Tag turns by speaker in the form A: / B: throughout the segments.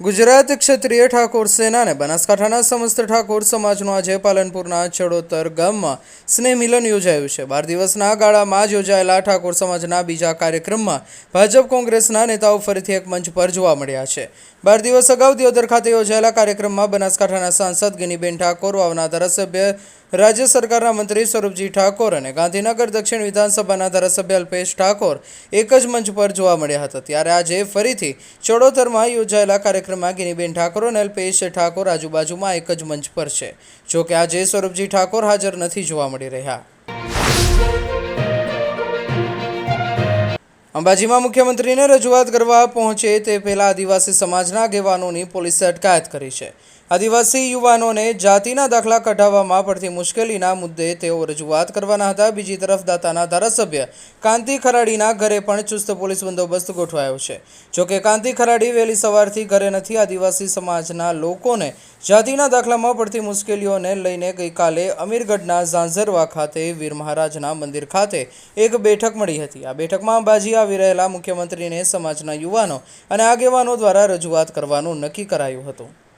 A: ગુજરાત ક્ષત્રિય ઠાકોર સેના અને બનાસકાંઠાના સમસ્ત ઠાકોર સમાજનું આજે પાલનપુરના ચડોતર ગામમાં સ્નેહ મિલન યોજાયું છે. બાર દિવસના ગાળામાં જ યોજાયેલા ઠાકોર સમાજના બીજા કાર્યક્રમમાં ભાજપ કોંગ્રેસના નેતાઓ ફરીથી એક મંચ પર જોવા મળ્યા છે. બાર દિવસ અગાઉ દિયોદર ખાતે યોજાયેલા કાર્યક્રમમાં બનાસકાંઠાના સાંસદ ગિનીબેન ઠાકોર, વાવના ધારાસભ્ય રાજ્ય સરકારના મંત્રી સ્વરૂપજી ઠાકોર અને ગાંધીનગર દક્ષિણ વિધાનસભાના ધારાસભ્ય અલ્પેશ ઠાકોર એક જ મંચ પર જોવા મળ્યા હતા. ત્યારે આજે ફરીથી ચડોતરમાં યોજાયેલા કાર્યક્રમમાં ગિનીબેન ઠાકોર અને અલ્પેશ ઠાકોર આજુબાજુમાં એક જ મંચ પર છે. જોકે આજે સૌરભજી ઠાકોર હાજર નથી જોવા મળી રહ્યા. અંબાજીમાં મુખ્યમંત્રીને રજૂઆત કરવા પહોંચે તે પહેલા આદિવાસી સમાજના આગેવાનોની પોલીસે અટકાયત કરી છે. આદિવાસી યુવાનોને જાતિના દાખલા કઢાવવામાં પડતી મુશ્કેલીના મુદ્દે તેઓ રજૂઆત કરવાના હતા. બીજી તરફ દાતાના ધારાસભ્ય કાંતિ ખરાડીના ઘરે પણ ચુસ્ત પોલીસ બંદોબસ્ત ગોઠવાયો છે. જોકે કાંતિ ખરાડી વહેલી સવારથી ઘરે નથી, આદિવાસી સમાજના લોકોને જાતિના દાખલામાં પડતી મુશ્કેલીઓને લઈને ગઈકાલે અમીરગઢના ઝાંઝરવા ખાતે વીર મહારાજના મંદિર ખાતે એક બેઠક મળી હતી. આ બેઠકમાં અંબાજી આવી રહેલા મુખ્યમંત્રીને સમાજના યુવાનો અને આગેવાનો દ્વારા રજૂઆત કરવાનું નક્કી કરાયું હતું.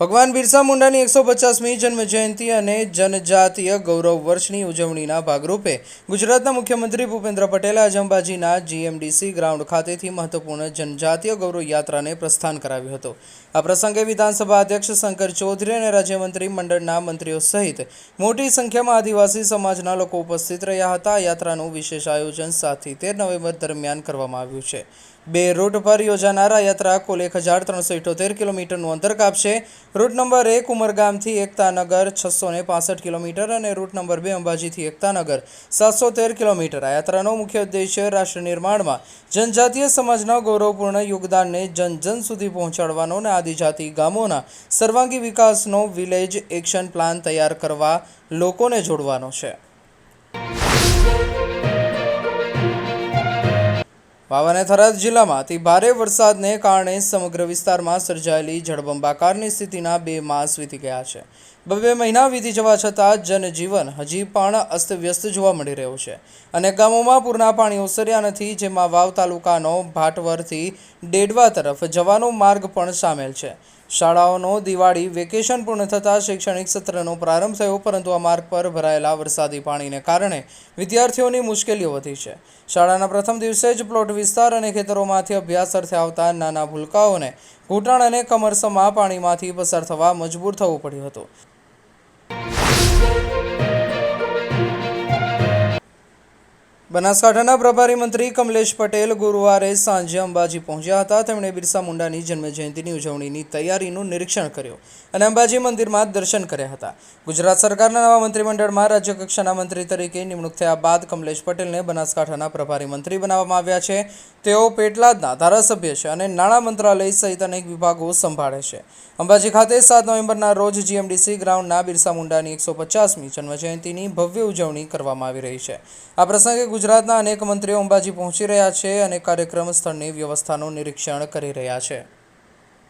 A: ભગવાન બિરસા મુંડાની એકસો પચાસમી જન્મ જયંતિ અને જનજાતીય ગૌરવ વર્ષની ઉજવણીના ભાગરૂપે ગુજરાતના મુખ્યમંત્રી ભૂપેન્દ્ર પટેલે આજે જીએમડીસી ગ્રાઉન્ડ ખાતેથી મહત્વપૂર્ણ જનજાતીય ગૌરવ યાત્રાને પ્રસ્થાન કરાવ્યું હતું. આ પ્રસંગે વિધાનસભા અધ્યક્ષ શંકર ચૌધરી અને રાજ્યમંત્રી મંડળના મંત્રીઓ સહિત મોટી સંખ્યામાં આદિવાસી સમાજના લોકો ઉપસ્થિત રહ્યા હતા. યાત્રાનું વિશેષ આયોજન સાતથી તેર નવેમ્બર દરમિયાન કરવામાં આવ્યું છે. બે રૂટ પર યોજાનાર યાત્રા કુલ એક હજાર ત્રણસો ઇઠોતેર કિલોમીટરનું અંતર કાપશે. રૂટ નંબર એક ઉમરગામથી એકતાનગર છસો ને પાસઠ કિલોમીટર અને રૂટ નંબર બે અંબાજીથી એકતાનગર સાતસો તેર કિલોમીટર. આ યાત્રાનો મુખ્ય ઉદ્દેશ્ય રાષ્ટ્ર નિર્માણમાં જનજાતીય સમાજના ગૌરવપૂર્ણ યોગદાનને જન જન સુધી પહોંચાડવાનો અને આદિજાતિ ગામોના સર્વાંગી વિકાસનો વિલેજ એક્શન પ્લાન તૈયાર કરવા લોકોને જોડવાનો છે. વાવ જિલ્લામાંથી ભારે વરસાદને કારણે સમગ્ર વિસ્તારમાં સર્જાયેલી જળબંબાકારની સ્થિતિના બે માસ વીતી ગયા છે. બબે મહિના વીતી જવા છતાં જનજીવન હજી પણ અસ્તવ્યસ્ત જોવા મળી રહ્યું છે અને ગામોમાં પૂરના પાણી ઓસર્યા નથી, જેમાં વાવ તાલુકાનો ભાટવરથી ડેડવા તરફ જવાનો માર્ગ પણ સામેલ છે. શાળાઓનો દિવાળી વેકેશન પૂર્ણ થતાં શૈક્ષણિક સત્રનો પ્રારંભ થયો, પરંતુ આ માર્ગ પર ભરાયેલા વરસાદી પાણીને કારણે વિદ્યાર્થીઓની મુશ્કેલીઓ વધી છે. શાળાના પ્રથમ દિવસે જ પ્લોટ વિસ્તાર અને ખેતરોમાંથી અભ્યાસ અર્થે આવતા નાના ભૂલકાઓને ઘૂંટણ અને કમરસમાં પાણીમાંથી પસાર થવા મજબૂર થવું પડ્યું હતું. બનાસકાંઠાના પ્રભારી મંત્રી કમલેશ પટેલ ગુરુવારે સાંજે અંબાજી પહોંચ્યા હતા. તેમણે બિરસા મુંડાની જન્મજયંતિની ઉજવણીની તૈયારીનું નિરીક્ષણ કર્યું અને અંબાજી મંદિરમાં દર્શન કર્યા હતા. ગુજરાત સરકારના નવા મંત્રીમંડળમાં રાજ્યકક્ષાના મંત્રી તરીકે નિમણૂક થયા બાદ કમલેશ પટેલને બનાસકાંઠાના પ્રભારી મંત્રી બનાવવામાં આવ્યા છે. તેઓ પેટલાદના ધારાસભ્ય છે અને નાણાં મંત્રાલય સહિત અનેક વિભાગો સંભાળે છે. અંબાજી ખાતે સાત નવેમ્બરના રોજ જીએમડીસી ગ્રાઉન્ડના બિરસા મુંડાની એકસો પચાસમી જન્મજયંતિની ભવ્ય ઉજવણી કરવામાં આવી રહી છે. આ પ્રસંગે ગુજરાતના અનેક મંત્રીઓ અંબાજી પહોંચી રહ્યા છે અને કાર્યક્રમ સ્થળની વ્યવસ્થાનું નિરીક્ષણ કરી રહ્યા છે.